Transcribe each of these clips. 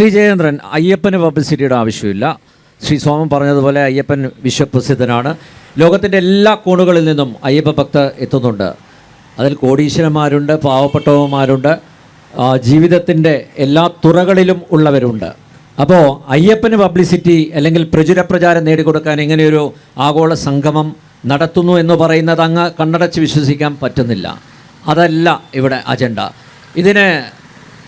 ശ്രീ ജയേന്ദ്രൻ അയ്യപ്പന് പബ്ലിസിറ്റിയുടെ ആവശ്യമില്ല. ശ്രീ സോമൻ പറഞ്ഞതുപോലെ അയ്യപ്പൻ വിശ്വപ്രസിദ്ധനാണ്. ലോകത്തിന്റെ എല്ലാ കോണുകളിൽ നിന്നും അയ്യപ്പ ഭക്തർ എത്തുന്നുണ്ട്. അതിൽ കോടീശ്വരന്മാരുണ്ട് പാവപ്പെട്ടവന്മാരുണ്ട് ജീവിതത്തിന്റെ എല്ലാ തുറകളിലും ഉള്ളവരുണ്ട്. അപ്പോൾ അയ്യപ്പന് പബ്ലിസിറ്റി അല്ലെങ്കിൽ പ്രചുര പ്രചാരം നേടിക്കൊടുക്കാൻ ഇങ്ങനെയൊരു ആഗോള സംഗമം നടത്തുന്നു എന്ന് പറയുന്നത് അങ്ങ് കണ്ണടച്ച് വിശ്വസിക്കാൻ പറ്റുന്നില്ല. അതല്ല ഇവിടെ അജണ്ട ഇതിന്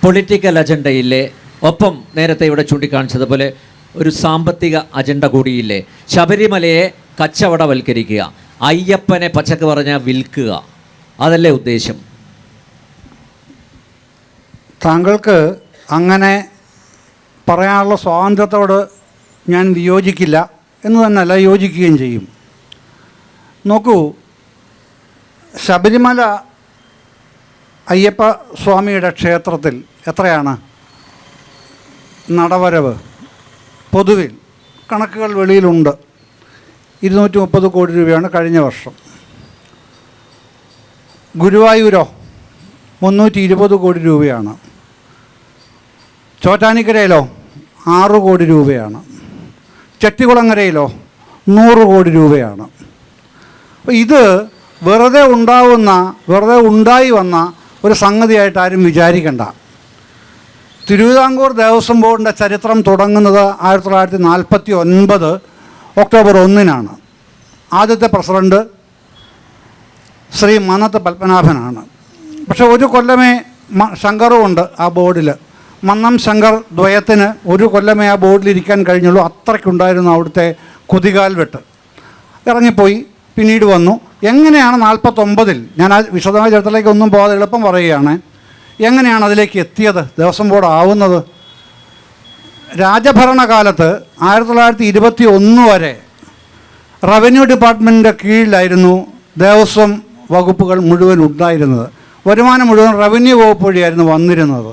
പൊളിറ്റിക്കൽ അജണ്ടയില്ലേ ഒപ്പം നേരത്തെ ഇവിടെ ചൂണ്ടിക്കാണിച്ചതുപോലെ ഒരു സാമ്പത്തിക അജണ്ട കൂടിയില്ലേ? ശബരിമലയെ കച്ചവടവൽക്കരിക്കുക അയ്യപ്പനെ പച്ചക്ക് പറഞ്ഞാൽ വിൽക്കുക അതല്ലേ ഉദ്ദേശം? താങ്കൾക്ക് അങ്ങനെ പറയാനുള്ള സ്വാതന്ത്ര്യത്തോട് ഞാൻ വിയോജിക്കില്ല എന്ന് തന്നെയല്ല യോജിക്കുകയും ചെയ്യും. നോക്കൂ ശബരിമല അയ്യപ്പ സ്വാമിയുടെ ക്ഷേത്രത്തിൽ എത്രയാണ്? നടവരവ്. പൊതുവിൽ കണക്കുകൾ വെളിയിലുണ്ട്. ഇരുന്നൂറ്റി മുപ്പത് കോടി രൂപയാണ് കഴിഞ്ഞ വർഷം. ഗുരുവായൂരോ മുന്നൂറ്റി ഇരുപത് കോടി രൂപയാണ്. ചോറ്റാനിക്കരയിലോ ആറ് കോടി രൂപയാണ്. ചെട്ടികുളങ്ങരയിലോ നൂറ് കോടി രൂപയാണ്. അപ്പോൾ ഇത് വെറുതെ ഉണ്ടാവുന്ന വെറുതെ ഉണ്ടായി വന്ന ഒരു സംഗതിയായിട്ട് ആരും വിചാരിക്കണ്ട. തിരുവിതാംകൂർ ദേവസ്വം ബോർഡിന്റെ ചരിത്രം തുടങ്ങുന്നത് ആയിരത്തി തൊള്ളായിരത്തി നാൽപ്പത്തി ഒൻപത് ഒക്ടോബർ ഒന്നിനാണ്. ആദ്യത്തെ പ്രസിഡന്റ് ശ്രീ മന്നത്ത് പത്മനാഭനാണ്. പക്ഷെ ഒരു കൊല്ലമേ ശങ്കറുമുണ്ട് ആ ബോർഡിൽ മന്നം ശങ്കർ ദ്വയത്തിന് ഒരു കൊല്ലമേ ആ ബോർഡിൽ ഇരിക്കാൻ കഴിഞ്ഞുള്ളൂ. അത്രയ്ക്കുണ്ടായിരുന്നു അവിടുത്തെ കുതികാൽ വെട്ട്. ഇറങ്ങിപ്പോയി പിന്നീട് വന്നു. എങ്ങനെയാണ് നാൽപ്പത്തൊമ്പതിൽ ഞാൻ ആ വിശദമായ ചരിത്രത്തിലേക്ക് ഒന്നും പോകാതെ എളുപ്പം പറയുകയാണ്. എങ്ങനെയാണ് അതിലേക്ക് എത്തിയത്? ദേവസ്വം ബോർഡ് ആവുന്നത്? രാജഭരണകാലത്ത് ആയിരത്തി തൊള്ളായിരത്തി ഇരുപത്തി ഒന്ന് വരെ റവന്യൂ ഡിപ്പാർട്ട്മെന്റിന്റെ കീഴിലായിരുന്നു ദേവസ്വം വകുപ്പുകൾ മുഴുവൻ ഉണ്ടായിരുന്നത്. വരുമാനം മുഴുവൻ റവന്യൂ വകുപ്പ് വഴിയായിരുന്നു വന്നിരുന്നത്.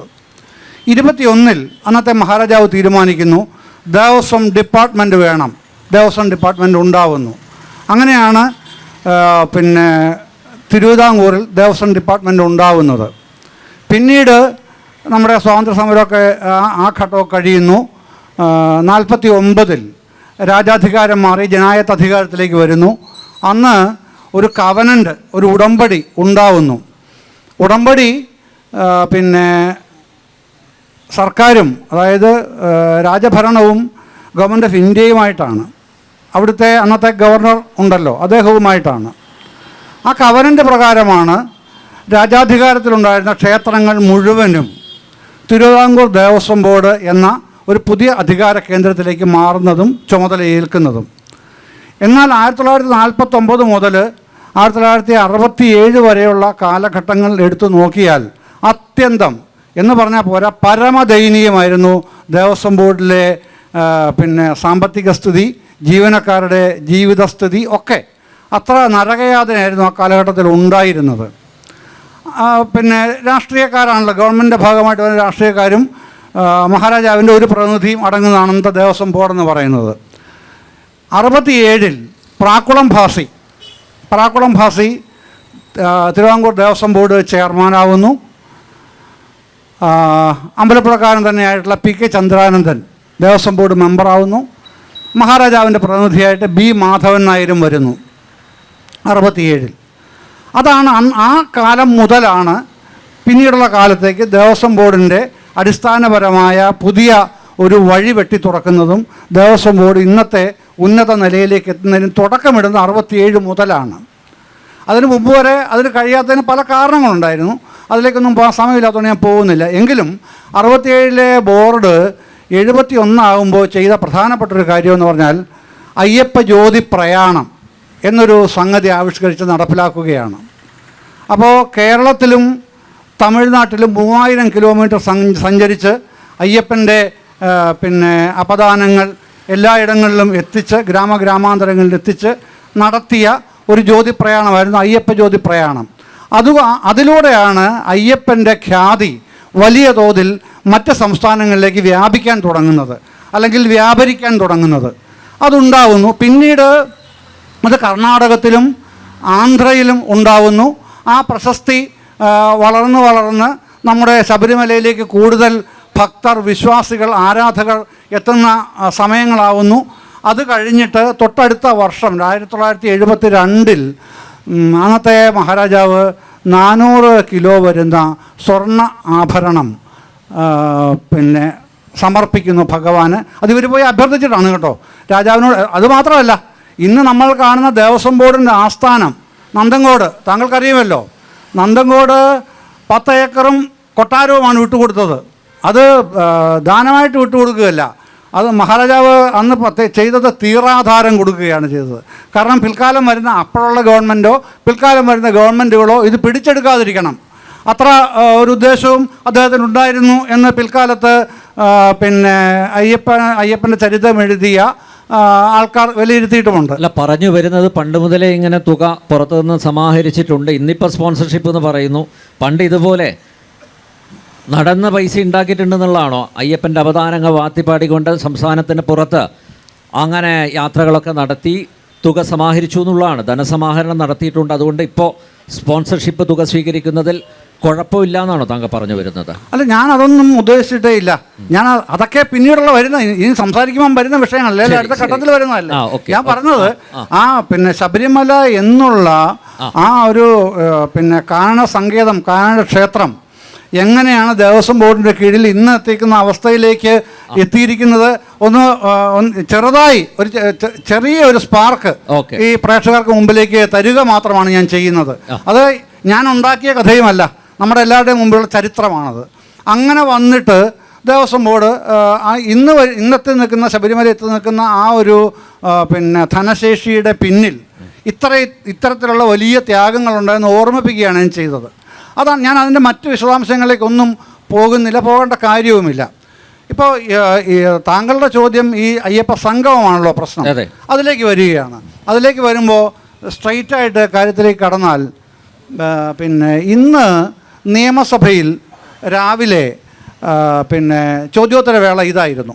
ഇരുപത്തിയൊന്നിൽ അന്നത്തെ മഹാരാജാവ് തീരുമാനിക്കുന്നു ദേവസ്വം ഡിപ്പാർട്ട്മെന്റ് വേണം ദേവസ്വം ഡിപ്പാർട്ട്മെന്റ് ഉണ്ടാവുന്നു. അങ്ങനെയാണ് പിന്നെ തിരുവിതാംകൂറിൽ ദേവസ്വം ഡിപ്പാർട്ട്മെന്റ് ഉണ്ടാവുന്നത്. പിന്നീട് നമ്മുടെ സ്വാതന്ത്ര്യ സമരമൊക്കെ ആ- ഘട്ടമൊക്കെ കഴിയുന്നു. നാൽപ്പത്തി ഒമ്പതിൽ രാജാധികാരം മാറി ജനായത്ത് അധികാരത്തിലേക്ക് വരുന്നു. അന്ന് ഒരു കവനന്റ് ഒരു ഉടമ്പടി ഉണ്ടാവുന്നു. ഉടമ്പടി പിന്നെ സർക്കാരും അതായത് രാജഭരണവും ഗവൺമെന്റ് ഓഫ് ഇന്ത്യയുമായിട്ടാണ്. അവിടുത്തെ അന്നത്തെ ഗവർണർ ഉണ്ടല്ലോ അദ്ദേഹവുമായിട്ടാണ്. ആ കവനന്റെ പ്രകാരമാണ് രാജാധികാരത്തിലുണ്ടായിരുന്ന ക്ഷേത്രങ്ങൾ മുഴുവനും തിരുവിതാംകൂർ ദേവസ്വം ബോർഡ് എന്ന ഒരു പുതിയ അധികാര കേന്ദ്രത്തിലേക്ക് മാറുന്നതും ചുമതലയേൽക്കുന്നതും എന്നാൽ ആയിരത്തി തൊള്ളായിരത്തി നാൽപ്പത്തൊമ്പത് മുതൽ ആയിരത്തി തൊള്ളായിരത്തി അറുപത്തി ഏഴ് വരെയുള്ള കാലഘട്ടങ്ങൾ എടുത്തു നോക്കിയാൽ അത്യന്തം എന്ന് പറഞ്ഞാൽ പോരാ പരമദയനീയമായിരുന്നു ദേവസ്വം ബോർഡിലെ പിന്നെ സാമ്പത്തിക സ്ഥിതി ജീവനക്കാരുടെ ജീവിതസ്ഥിതി ഒക്കെ. അത്ര നരകയാതനയായിരുന്നു ആ കാലഘട്ടത്തിൽ ഉണ്ടായിരുന്നത്. പിന്നെ രാഷ്ട്രീയക്കാരാണല്ലോ. ഗവൺമെന്റിന്റെ ഭാഗമായിട്ട് വരുന്ന രാഷ്ട്രീയക്കാരും മഹാരാജാവിന്റെ ഒരു പ്രതിനിധിയും അടങ്ങുന്നതാണ് ഇന്നത്തെ ദേവസ്വം ബോർഡ് എന്ന് പറയുന്നത്. അറുപത്തിയേഴിൽ പ്രാക്കുളം ഭാസി പ്രാക്കുളം ഭാസി തിരുവാങ്കൂർ ദേവസ്വം ബോർഡ് ചെയർമാനാവുന്നു. അമ്പലപ്പുഴക്കാരൻ തന്നെയായിട്ടുള്ള P K Chandranandan Devaswom board മെമ്പറാവുന്നു. മഹാരാജാവിന്റെ പ്രതിനിധിയായിട്ട് ബി മാധവൻ നായരും വരുന്നു. അറുപത്തിയേഴിൽ. അതാണ് ആ കാലം മുതലാണ് പിന്നീടുള്ള കാലത്തേക്ക് ദേവസ്വം ബോർഡിന്റെ അടിസ്ഥാനപരമായ പുതിയ ഒരു വഴി വെട്ടി തുറക്കുന്നതും ദേവസ്വം ബോർഡ് ഇന്നത്തെ ഉന്നത നിലയിലേക്ക് എത്തുന്നതിന് തുടക്കമിടുന്ന അറുപത്തിയേഴ് മുതലാണ്. അതിന് മുമ്പ് വരെ അതിന് കഴിയാത്തതിന് പല കാരണങ്ങളുണ്ടായിരുന്നു. അതിലേക്കൊന്നും പോകാൻ സമയമില്ലാത്തതുകൊണ്ട് ഞാൻ പോകുന്നില്ല. എങ്കിലും അറുപത്തിയേഴിലെ ബോർഡ് എഴുപത്തി ഒന്നാകുമ്പോൾ ചെയ്ത പ്രധാനപ്പെട്ട ഒരു കാര്യം എന്ന് പറഞ്ഞാൽ അയ്യപ്പ ജ്യോതി പ്രയാണം. എന്നൊരു സംഗതി ആവിഷ്കരിച്ച് നടപ്പിലാക്കുകയാണ്. അപ്പോൾ കേരളത്തിലും തമിഴ്നാട്ടിലും മൂവായിരം കിലോമീറ്റർ സഞ്ചരിച്ച് അയ്യപ്പന്റെ പിന്നെ അപദാനങ്ങൾ എല്ലായിടങ്ങളിലും എത്തിച്ച് ഗ്രാമഗ്രാമാന്തരങ്ങളിൽ എത്തിച്ച് നടത്തിയ ഒരു ജ്യോതി പ്രയാണമായിരുന്നു അയ്യപ്പ ജ്യോതി പ്രയാണം അത് അതിലൂടെയാണ് അയ്യപ്പന്റെ ഖ്യാതി വലിയ തോതിൽ മറ്റ് സംസ്ഥാനങ്ങളിലേക്ക് വ്യാപിക്കാൻ തുടങ്ങുന്നത് അല്ലെങ്കിൽ വ്യാപരിക്കാൻ തുടങ്ങുന്നത്. അതുണ്ടാവുന്നു. പിന്നീട് അത് കർണാടകത്തിലും ആന്ധ്രയിലും ഉണ്ടാവുന്നു. ആ പ്രശസ്തി വളർന്ന് വളർന്ന് നമ്മുടെ ശബരിമലയിലേക്ക് കൂടുതൽ ഭക്തർ വിശ്വാസികൾ ആരാധകർ എത്തുന്ന സമയങ്ങളാവുന്നു. അത് കഴിഞ്ഞിട്ട് തൊട്ടടുത്ത വർഷം ആയിരത്തി തൊള്ളായിരത്തി എഴുപത്തി രണ്ടിൽ അന്നത്തെ മഹാരാജാവ് നാനൂറ് കിലോ വരുന്ന സ്വർണ ആഭരണം പിന്നെ സമർപ്പിക്കുന്നു ഭഗവാന്. അത് ഇവർ പോയി അഭ്യർത്ഥിച്ചിട്ടാണ് കേട്ടോ. രാജാവിനോട് അത് മാത്രമല്ല ഇന്ന് നമ്മൾ കാണുന്ന ദേവസ്വം ബോർഡിന്റെ ആസ്ഥാനം നന്തങ്കോട് താങ്കൾക്കറിയുമല്ലോ? നന്തങ്കോട് പത്ത് ഏക്കറും കൊട്ടാരവുമാണ് വിട്ടുകൊടുത്തത്. അത് ദാനമായിട്ട് വിട്ടുകൊടുക്കുകയല്ല. അത് മഹാരാജാവ് അന്ന് ചെയ്തത് തീറാധാരം കൊടുക്കുകയാണ് ചെയ്തത്. കാരണം പിൽക്കാലം വരുന്ന അപ്പോഴുള്ള ഗവൺമെന്റോ പിൽക്കാലം വരുന്ന ഗവൺമെന്റുകളോ ഇത് പിടിച്ചെടുക്കാതിരിക്കണം. അത്ര ഒരു ഉദ്ദേശവും അദ്ദേഹത്തിന് ഉണ്ടായിരുന്നു എന്ന് പിൽക്കാലത്ത് പിന്നെ അയ്യപ്പ അയ്യപ്പന്റെ ചരിത്രം എഴുതിയ ആൾക്കാർ വിലയിരുത്തിയിട്ടുമുണ്ട്. അല്ല പറഞ്ഞു വരുന്നത് പണ്ട് മുതലേ ഇങ്ങനെ തുക പുറത്തു നിന്ന് സമാഹരിച്ചിട്ടുണ്ട്. ഇന്നിപ്പോൾ സ്പോൺസർഷിപ്പ് എന്ന് പറയുന്നു. പണ്ട് ഇതുപോലെ നടന്ന പൈസ ഉണ്ടാക്കിയിട്ടുണ്ടെന്നുള്ളതാണോ? അയ്യപ്പന്റെ അവതാരങ്ങൾ വാത്തിപ്പാടിക്കൊണ്ട് സംസ്ഥാനത്തിന് പുറത്ത് അങ്ങനെ യാത്രകളൊക്കെ നടത്തി തുക സമാഹരിച്ചു എന്നുള്ളതാണ്. ധനസമാഹരണം നടത്തിയിട്ടുണ്ട്. അതുകൊണ്ട് ഇപ്പോൾ സ്പോൺസർഷിപ്പ് തുക സ്വീകരിക്കുന്നതിൽ കുഴപ്പമില്ല എന്നാണോ താങ്കൾ പറഞ്ഞു വരുന്നത്? അല്ല ഞാൻ അതൊന്നും ഉദ്ദേശിച്ചിട്ടേ ഇല്ല. ഞാൻ അതൊക്കെ പിന്നീടുള്ള വരുന്ന ഇനി സംസാരിക്കുമ്പോൾ വരുന്ന വിഷയങ്ങളല്ല? അല്ല അടുത്ത ഘട്ടത്തിൽ വരുന്നതല്ല? ഞാൻ പറഞ്ഞത് ആ പിന്നെ ശബരിമല എന്നുള്ള ആ. ഒരു പിന്നെ കാരണ സങ്കേതം കാരണ ക്ഷേത്രം എങ്ങനെയാണ് ദേവസ്വം ബോർഡിന്റെ കീഴിൽ ഇന്ന് എത്തിക്കുന്ന അവസ്ഥയിലേക്ക് എത്തിയിരിക്കുന്നത്? ഒന്ന് ചെറുതായി ഒരു ചെറിയ ഒരു സ്പാർക്ക് ഈ പ്രേക്ഷകർക്ക് മുമ്പിലേക്ക് തരിക മാത്രമാണ് ഞാൻ ചെയ്യുന്നത്. അത് ഞാൻ ഉണ്ടാക്കിയ കഥയുമല്ല. നമ്മുടെ എല്ലാവരുടെയും മുമ്പിലുള്ള ചരിത്രമാണത്. അങ്ങനെ വന്നിട്ട് ദേവസ്വം ബോർഡ് ഇന്ന് ഇന്നത്തെ നിൽക്കുന്ന ശബരിമല എത്തി നിൽക്കുന്ന ആ ഒരു പിന്നെ ധനശേഷിയുടെ പിന്നിൽ ഇത്ര ഇത്തരത്തിലുള്ള വലിയ ത്യാഗങ്ങളുണ്ടെന്ന് ഓർമ്മിപ്പിക്കുകയാണ് ഞാൻ ചെയ്തത്. അതാണ് ഞാൻ അതിന്റെ മറ്റ് വിശദാംശങ്ങളിലേക്കൊന്നും പോകുന്നില്ല പോകേണ്ട കാര്യവുമില്ല. ഇപ്പോൾ താങ്കളുടെ ചോദ്യം ഈ അയ്യപ്പ സംഗമമാണല്ലോ പ്രശ്നം. അതിലേക്ക് വരികയാണ്. അതിലേക്ക് വരുമ്പോൾ സ്ട്രൈറ്റായിട്ട് കാര്യത്തിലേക്ക് കടന്നാൽ പിന്നെ ഇന്ന് നിയമസഭയിൽ രാവിലെ പിന്നെ ചോദ്യോത്തരവേള ഇതായിരുന്നു.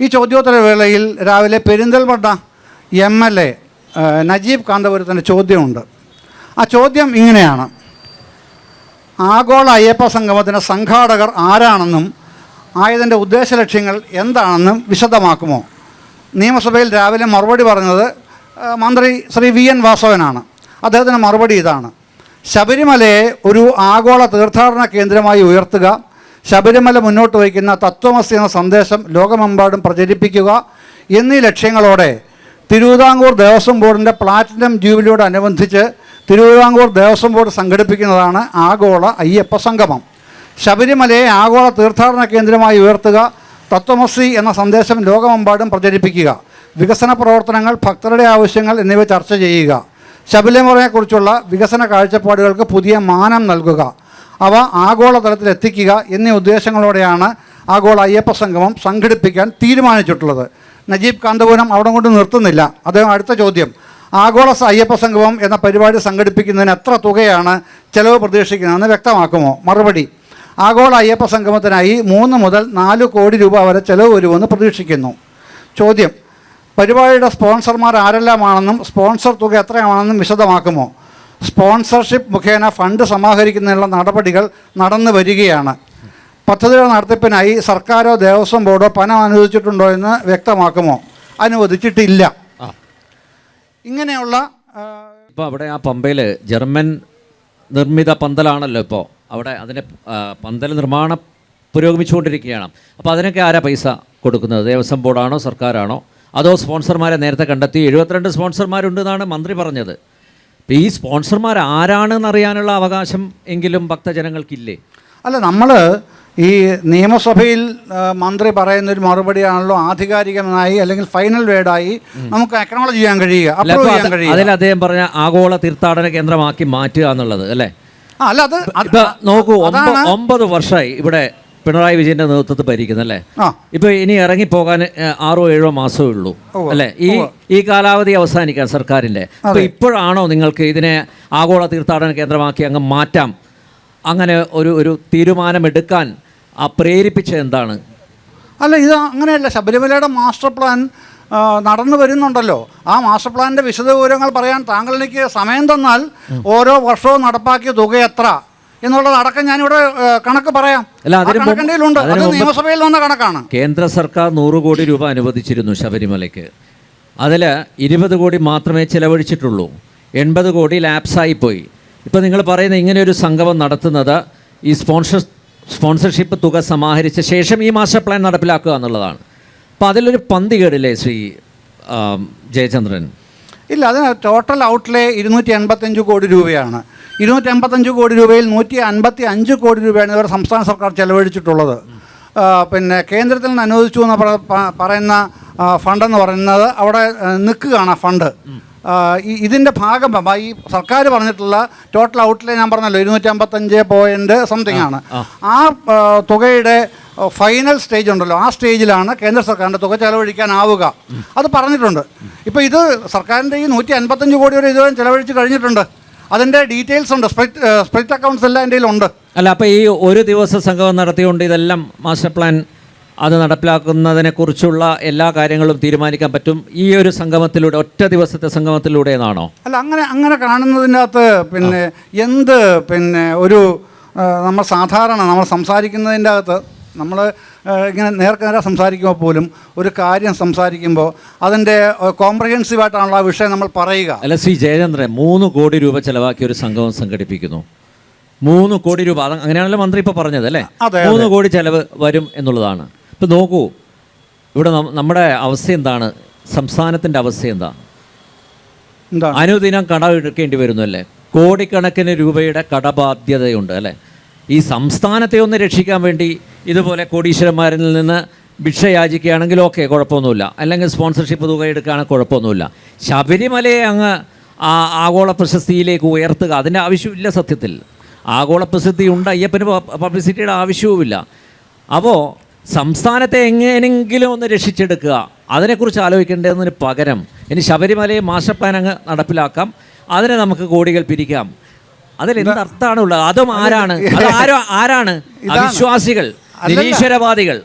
ഈ ചോദ്യോത്തരവേളയിൽ രാവിലെ Perinthalmanna M L A Najeeb കാന്തപുരത്തിന്റെ ചോദ്യമുണ്ട്. ആ ചോദ്യം ഇങ്ങനെയാണ്. ആഗോള അയ്യപ്പ സംഗമത്തിന് സംഘാടകർ ആരാണെന്നും ആയതിന്റെ ഉദ്ദേശ ലക്ഷ്യങ്ങൾ എന്താണെന്നും വിശദമാക്കുമോ? നിയമസഭയിൽ രാവിലെ മറുപടി പറഞ്ഞത് മന്ത്രി ശ്രീ വി എൻ വാസവനാണ്. അദ്ദേഹത്തിന്റെ മറുപടി ഇതാണ്. ശബരിമലയെ ഒരു ആഗോള തീർത്ഥാടന കേന്ദ്രമായി ഉയർത്തുക ശബരിമല മുന്നോട്ട് വയ്ക്കുന്ന തത്വമസി എന്ന സന്ദേശം ലോകമെമ്പാടും പ്രചരിപ്പിക്കുക എന്നീ ലക്ഷ്യങ്ങളോടെ തിരുവിതാംകൂർ ദേവസ്വം ബോർഡിന്റെ പ്ലാറ്റിനം ജൂബിലിയോട് അനുബന്ധിച്ച് തിരുവിതാംകൂർ ദേവസ്വം ബോർഡ് സംഘടിപ്പിക്കുന്നതാണ് ആഗോള അയ്യപ്പ സംഗമം. ശബരിമലയെ ആഗോള തീർത്ഥാടന കേന്ദ്രമായി ഉയർത്തുക തത്വമസി എന്ന സന്ദേശം ലോകമെമ്പാടും പ്രചരിപ്പിക്കുക വികസന പ്രവർത്തനങ്ങൾ ഭക്തരുടെ ആവശ്യങ്ങൾ എന്നിവ ചർച്ച ചെയ്യുക. ശബരിമലയെക്കുറിച്ചുള്ള വികസന കാഴ്ചപ്പാടുകൾക്ക് പുതിയ മാനം നൽകുക. അവ ആഗോളതലത്തിൽ എത്തിക്കുക എന്നീ ഉദ്ദേശങ്ങളോടെയാണ് ആഗോള അയ്യപ്പ സംഗമം സംഘടിപ്പിക്കാൻ തീരുമാനിച്ചിട്ടുള്ളത്. നജീബ് കാന്തപുരം അവിടെ കൊണ്ട് നിർത്തുന്നില്ല. അദ്ദേഹം അടുത്ത ചോദ്യം. ആഗോള അയ്യപ്പ സംഗമം എന്ന പരിപാടി സംഘടിപ്പിക്കുന്നതിന് എത്ര തുകയാണ് ചെലവ് പ്രതീക്ഷിക്കുന്നതെന്ന് വ്യക്തമാക്കുമോ? മറുപടി. ആഗോള അയ്യപ്പ സംഗമത്തിനായി മൂന്ന് മുതൽ നാല് കോടി രൂപ വരെ ചെലവ് വരുമെന്ന് പ്രതീക്ഷിക്കുന്നു. ചോദ്യം. പരിപാടിയുടെ സ്പോൺസർമാർ ആരെല്ലാമാണെന്നും സ്പോൺസർ തുക എത്രയാണെന്നും വിശദമാക്കുമോ? സ്പോൺസർഷിപ്പ് മുഖേന ഫണ്ട് സമാഹരിക്കുന്നതിനുള്ള നടപടികൾ നടന്നു വരികയാണ്. പദ്ധതിയുടെ നടത്തിപ്പിനായി സർക്കാരോ ദേവസ്വം ബോർഡോ പണം അനുവദിച്ചിട്ടുണ്ടോ എന്ന് വ്യക്തമാക്കുമോ? അനുവദിച്ചിട്ടില്ല. ഇങ്ങനെയുള്ള ഇപ്പോൾ അവിടെ ആ പമ്പയിൽ ജർമ്മൻ നിർമ്മിത പന്തലാണല്ലോ ഇപ്പോൾ അവിടെ അതിന്റെ പന്തൽ നിർമ്മാണം പുരോഗമിച്ചുകൊണ്ടിരിക്കുകയാണ്. അപ്പോൾ അതിനൊക്കെ ആരാ പൈസ കൊടുക്കുന്നത്? ദേവസ്വം ബോർഡാണോ സർക്കാരാണോ? അതോ സ്പോൺസർമാരെ നേരത്തെ കണ്ടെത്തി. എഴുപത്തിരണ്ട് സ്പോൺസർമാരുണ്ടെന്നാണ് മന്ത്രി പറഞ്ഞത്. അപ്പോൾ ഈ സ്പോൺസർമാർ ആരാണെന്ന് അറിയാനുള്ള അവകാശം എങ്കിലും ഭക്തജനങ്ങൾക്കില്ലേ? അല്ല നമ്മൾ ഈ നിയമസഭയിൽ മന്ത്രി പറയുന്ന ഒരു മറുപടിയാണല്ലോ ആധികാരികമായി അല്ലെങ്കിൽ ഫൈനൽ വേർഡായി നമുക്ക് അക്നോളജ് ചെയ്യാൻ കഴിയുക അപ്രൂവ് ചെയ്യാൻ കഴിയുക. അതിൽ അദ്ദേഹം പറഞ്ഞ ആഗോള തീർത്ഥാടന കേന്ദ്രമാക്കി മാറ്റുക എന്നുള്ളത് അല്ലേ? അല്ല അത് നോക്കൂ ഒമ്പത് വർഷമായി ഇവിടെ പിണറായി വിജയന്റെ നേതൃത്വത്തിൽ ഭരിക്കുന്നത് ആ. ഇപ്പൊ ഇനി ഇറങ്ങി പോകാൻ ആറോ ഏഴോ മാസമേ ഉള്ളൂ ഉവ്വ്, അല്ലേ? ഈ ഈ കാലാവധി അവസാനിക്കാൻ സർക്കാരിന്റെ. അപ്പൊ ഇപ്പോഴാണോ നിങ്ങൾക്ക് ഇതിനെ ആഗോള തീർത്ഥാടന കേന്ദ്രമാക്കി അങ്ങ് മാറ്റാം? അങ്ങനെ ഒരു ഒരു തീരുമാനമെടുക്കാൻ ആ പ്രേരിപ്പിച്ചത് എന്താണ്? അല്ല ഇത് അങ്ങനെയല്ല. ശബരിമലയുടെ മാസ്റ്റർ പ്ലാൻ ആ, നടന്നു വരുന്നുണ്ടല്ലോ. ആ മാസ്റ്റർ പ്ലാനിന്റെ വിശദവിവരങ്ങൾ പറയാൻ താങ്കൾ എനിക്ക് സമയം തന്നാൽ ഓരോ വർഷവും നടപ്പാക്കിയ തുക എത്ര? എന്നുള്ളത് അടക്കം ഞാനിവിടെ കണക്ക് പറയാം. അത് നിയമസഭയിൽ വന്ന കണക്കാണ്. കേന്ദ്ര സർക്കാർ നൂറ് കോടി രൂപ അനുവദിച്ചിരുന്നു ശബരിമലയ്ക്ക്. അതിൽ ഇരുപത് കോടി മാത്രമേ ചിലവഴിച്ചിട്ടുള്ളൂ. എൺപത് കോടി ലാപ്സായി പോയി ഇപ്പോൾ നിങ്ങൾ പറയുന്ന ഇങ്ങനെ ഒരു സംഗമം നടത്തുന്നത് ഈ സ്പോൺസർ സ്പോൺസർഷിപ്പ് തുക സമാഹരിച്ച ശേഷം ഈ മാസ്റ്റർ പ്ലാൻ നടപ്പിലാക്കുക എന്നുള്ളതാണ്. അപ്പോൾ അതിലൊരു പന്തി കേടില്ലേ ശ്രീ ജയചന്ദ്രൻ? ഇല്ല അതിന് ടോട്ടൽ ഔട്ട്ലേ ഇരുന്നൂറ്റി എൺപത്തഞ്ച് കോടി രൂപയാണ്. ഇരുന്നൂറ്റി എൺപത്തഞ്ച് കോടി രൂപയിൽ നൂറ്റി അൻപത്തി അഞ്ച് കോടി രൂപയാണ് ഇവർ സംസ്ഥാന സർക്കാർ ചെലവഴിച്ചിട്ടുള്ളത്. പിന്നെ കേന്ദ്രത്തിൽ നിന്ന് അനുവദിച്ചു എന്ന് പറയുന്ന ഫണ്ടെന്ന് പറയുന്നത് അവിടെ നിൽക്കുകയാണ് ആ ഫണ്ട് ഇതിന്റെ ഭാഗം ഈ സർക്കാർ പറഞ്ഞിട്ടുള്ള ടോട്ടൽ ഔട്ട്ലൈൻ ഞാൻ പറഞ്ഞല്ലോ ഇരുന്നൂറ്റി അമ്പത്തഞ്ച് പോയിന്റ് സംതിങ് ആണ്. ആ, തുകയുടെ ഫൈനൽ സ്റ്റേജ് ഉണ്ടല്ലോ ആ സ്റ്റേജിലാണ് കേന്ദ്ര സർക്കാരിന്റെ തുക ചെലവഴിക്കാനാവുക. അത് പറഞ്ഞിട്ടുണ്ട്. ഇപ്പോൾ ഇത് സർക്കാരിന്റെ ഈ നൂറ്റി അൻപത്തഞ്ച് കോടി വരെ ഇതുവരെ ചെലവഴിച്ച് കഴിഞ്ഞിട്ടുണ്ട്. അതിന്റെ ഡീറ്റെയിൽസ് ഉണ്ട്. സ്പ്രിറ്റ് അക്കൗണ്ട്സ് എല്ലാം എന്റെ ഉണ്ട് അല്ല അപ്പോൾ ഈ ഒരു ദിവസ സംഗമം നടത്തിയുകൊണ്ട് ഇതെല്ലാം മാസ്റ്റർ പ്ലാൻ അത് നടപ്പിലാക്കുന്നതിനെക്കുറിച്ചുള്ള എല്ലാ കാര്യങ്ങളും തീരുമാനിക്കാൻ പറ്റും. ഈ ഒരു സംഗമത്തിലൂടെ ഒറ്റ ദിവസത്തെ സംഗമത്തിലൂടെ എന്നാണോ അല്ല അങ്ങനെ അങ്ങനെ കാണുന്നതിന്റെ അകത്ത് പിന്നെ എന്ത് പിന്നെ ഒരു നമ്മൾ സാധാരണ നമ്മൾ സംസാരിക്കുന്നതിന്റെ അകത്ത് നമ്മൾ ഇങ്ങനെ നേർക്ക് നേരെ സംസാരിക്കുമ്പോൾ പോലും ഒരു കാര്യം സംസാരിക്കുമ്പോൾ അതിന്റെ കോംപ്രഹെൻസീവായിട്ടാണല്ലോ ആ വിഷയം നമ്മൾ പറയുക. അല്ല ശ്രീ ജയചന്ദ്രൻ മൂന്ന് കോടി രൂപ ചെലവാക്കി ഒരു സംഗമം സംഘടിപ്പിക്കുന്നു. മൂന്ന് കോടി രൂപ അങ്ങനെയാണല്ലോ മന്ത്രി ഇപ്പോൾ പറഞ്ഞത് അല്ലേ? മൂന്ന് കോടി ചെലവ് വരും എന്നുള്ളതാണ്. ഇപ്പം നോക്കൂ ഇവിടെ നമ്മുടെ അവസ്ഥ എന്താണ്? സംസ്ഥാനത്തിന്റെ അവസ്ഥ എന്താ? അനുദിനം കടമെടുക്കേണ്ടി വരുന്നു അല്ലേ? കോടിക്കണക്കിന് രൂപയുടെ കടബാധ്യതയുണ്ട് അല്ലേ? ഈ സംസ്ഥാനത്തെ ഒന്ന് രക്ഷിക്കാൻ വേണ്ടി ഇതുപോലെ കോടീശ്വരന്മാരിൽ നിന്ന് ഭിക്ഷ യാചിക്കുകയാണെങ്കിൽ ഓക്കെ കുഴപ്പമൊന്നുമില്ല. അല്ലെങ്കിൽ സ്പോൺസർഷിപ്പ് തുക എടുക്കുകയാണെങ്കിൽ കുഴപ്പമൊന്നുമില്ല. ശബരിമലയെ അങ്ങ് ആഗോള പ്രശസ്തിയിലേക്ക് ഉയർത്തുക അതിന്റെ ആവശ്യമില്ല സത്യത്തിൽ. ആഗോള പ്രസിദ്ധി ഉണ്ട് അയ്യപ്പന് പബ്ലിസിറ്റിയുടെ ആവശ്യവുമില്ല. അപ്പോൾ സംസ്ഥാനത്തെ എങ്ങനെയെങ്കിലും ഒന്ന് രക്ഷിച്ചെടുക്കുക അതിനെക്കുറിച്ച് ആലോചിക്കേണ്ടതിന് പകരം ഇനി ശബരിമലയെ മാസ്റ്റർ പ്ലാൻ അങ്ങ് നടപ്പിലാക്കാം. അതിനെ നമുക്ക് കോടികൾ പിരിക്കാം. അതിൽ എന്ത് അർത്ഥമാണുള്ളത് അതും ആരാണ്? അത് ആരോ ആരാണ്? അവിശ്വാസികൾ നിരീശ്വരവാദികൾ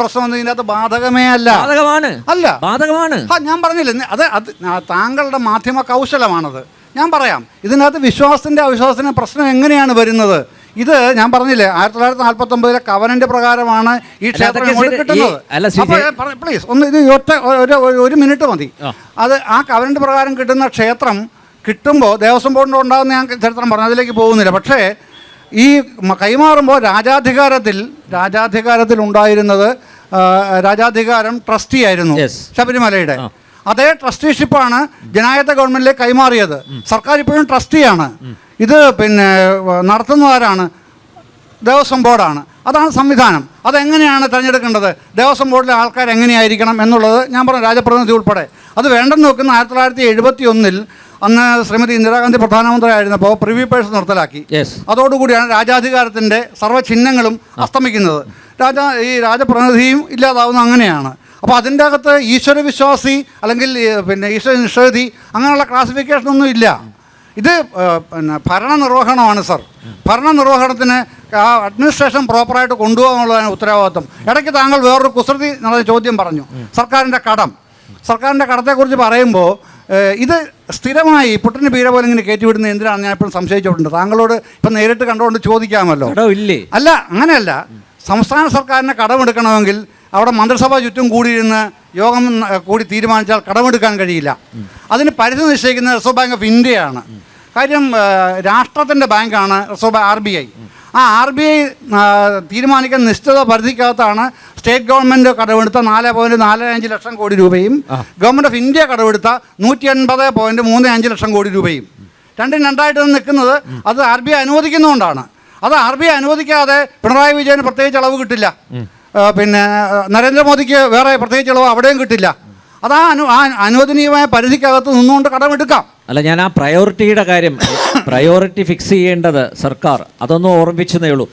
പ്രശ്നമൊന്നും ഇതിനകത്ത് ബാധകമേ അല്ല. ബാധകമാണ്. അല്ല. ബാധകമാണ്. ഞാൻ പറഞ്ഞില്ല അത് അത് താങ്കളുടെ മാധ്യമ കൗശലമാണത്. ഞാൻ പറയാം ഇതിനകത്ത് വിശ്വാസത്തിന്റെ അവിശ്വാസത്തിന്റെ പ്രശ്നം എങ്ങനെയാണ് വരുന്നത്? ഇത് ഞാൻ പറഞ്ഞില്ലേ ആയിരത്തി തൊള്ളായിരത്തി നാൽപ്പത്തി ഒമ്പതിലെ കവനന്റെ പ്രകാരമാണ് ഈ ക്ഷേത്രം. കിട്ടുന്നത്. പ്ലീസ് ഒന്ന് ഇത് ഒറ്റ ഒരു മിനിറ്റ് മതി. അത് ആ കവനന്റ് പ്രകാരം കിട്ടുന്ന ക്ഷേത്രം കിട്ടുമ്പോൾ ദേവസ്വം ബോർഡിന്റെ ഉണ്ടാകുന്ന ഞാൻ ചരിത്രം പറഞ്ഞു അതിലേക്ക് പോകുന്നില്ല. പക്ഷേ ഈ കൈമാറുമ്പോൾ രാജാധികാരത്തിൽ രാജാധികാരത്തിൽ ഉണ്ടായിരുന്നത് രാജാധികാരം ട്രസ്റ്റി ആയിരുന്നു. ശബരിമലയുടെ. അതേ ട്രസ്റ്റിഷിപ്പാണ് ജനായത്ത ഗവൺമെന്റിലേക്ക് കൈമാറിയത്. സർക്കാർ ഇപ്പോഴും ട്രസ്റ്റിയാണ്. ഇത് പിന്നെ നടത്തുന്നവരാണ് ദേവസ്വം ബോർഡാണ്. അതാണ് സംവിധാനം. അതെങ്ങനെയാണ് തിരഞ്ഞെടുക്കേണ്ടത്? ദേവസ്വം ബോർഡിലെ ആൾക്കാർ എങ്ങനെയായിരിക്കണം എന്നുള്ളത് ഞാൻ പറഞ്ഞു രാജപ്രതിനിധി ഉൾപ്പെടെ. അത് വേണ്ടെന്ന് നോക്കുന്ന ആയിരത്തി തൊള്ളായിരത്തി എഴുപത്തി ഒന്നിൽ അന്ന് ശ്രീമതി ഇന്ദിരാഗാന്ധി പ്രധാനമന്ത്രി ആയിരുന്നപ്പോൾ പ്രിവ്യൂ പേഴ്സ് നിർത്തലാക്കി അതോടുകൂടിയാണ് രാജാധികാരത്തിന്റെ സർവചിഹ്നങ്ങളും അസ്തമിക്കുന്നത്. രാജ ഈ രാജപ്രതിനിധിയും ഇല്ലാതാവുന്ന അങ്ങനെയാണ്. അപ്പോൾ അതിന്റെ അകത്ത് ഈശ്വരവിശ്വാസി അല്ലെങ്കിൽ പിന്നെ ഈശ്വര നിഷേധി അങ്ങനെയുള്ള ക്ലാസിഫിക്കേഷൻ ഒന്നും ഇല്ല. ഇത് പിന്നെ ഭരണനിർവഹണമാണ് സർ. ഭരണനിർവഹണത്തിന് ആ അഡ്മിനിസ്ട്രേഷൻ പ്രോപ്പറായിട്ട് കൊണ്ടുപോകാനുള്ളതാണ് ഉത്തരവാദിത്വം. ഇടയ്ക്ക് താങ്കൾ വേറൊരു കുസൃതി എന്നുള്ള ചോദ്യം പറഞ്ഞു. സർക്കാരിന്റെ കടം. സർക്കാരിന്റെ കടത്തെക്കുറിച്ച് പറയുമ്പോൾ ഇത് സ്ഥിരമായി പുട്ടിന് പീര പോലെ ഇങ്ങനെ കയറ്റിവിടുന്ന എന്തിനാണ് ഞാൻ ഇപ്പം സംശയിച്ചിട്ടുണ്ട്. താങ്കളോട് ഇപ്പം നേരിട്ട് കണ്ടുകൊണ്ട് ചോദിക്കാമല്ലോ. ഇല്ലേ? അല്ല അങ്ങനെയല്ല. സംസ്ഥാന സർക്കാരിന് കടമെടുക്കണമെങ്കിൽ അവിടെ മന്ത്രിസഭ ചുറ്റും കൂടിയിരുന്ന് യോഗം കൂടി തീരുമാനിച്ചാൽ കടമെടുക്കാൻ കഴിയില്ല. അതിന് പരിധി നിശ്ചയിക്കുന്നത് റിസർവ് ബാങ്ക് ഓഫ് ഇന്ത്യയാണ്. കാര്യം രാഷ്ട്രത്തിന്റെ ബാങ്കാണ് റിസർവ് ആർ ബി ഐ. ആ ആർ ബി ഐ തീരുമാനിക്കുന്ന നിശ്ചിത പരിധിക്കകത്താണ് സ്റ്റേറ്റ് ഗവൺമെന്റ് കടമെടുത്ത നാല് പോയിന്റ് നാല് അഞ്ച് ലക്ഷം കോടി രൂപയും ഗവൺമെന്റ് ഓഫ് ഇന്ത്യ കടമെടുത്ത നൂറ്റി എൺപത് പോയിന്റ് മൂന്ന് അഞ്ച് ലക്ഷം കോടി രൂപയും. രണ്ടും രണ്ടായിട്ട് നിൽക്കുന്നത് അത് ആർ ബി ഐ അനുവദിക്കുന്നതുകൊണ്ടാണ്. അത് ആർ ബി ഐ അനുവദിക്കാതെ പിണറായി വിജയന് പ്രത്യേകിച്ച് അളവ് കിട്ടില്ല. പിന്നെ നരേന്ദ്രമോദിക്ക് വേറെ പ്രത്യേകിച്ച് ഇളവ് അവിടെയും കിട്ടില്ല. അത് ആ അനു ആ അനുവദനീയമായ പരിധിക്കകത്ത് നിന്നുകൊണ്ട് കടമെടുക്കാം. അല്ല ഞാൻ ആ പ്രയോറിറ്റിയുടെ കാര്യം പ്രയോറിറ്റി ഫിക്സ് ചെയ്യേണ്ടത് സർക്കാർ. അതൊന്നും ഓർമ്മിച്ചതേ ഉള്ളൂ.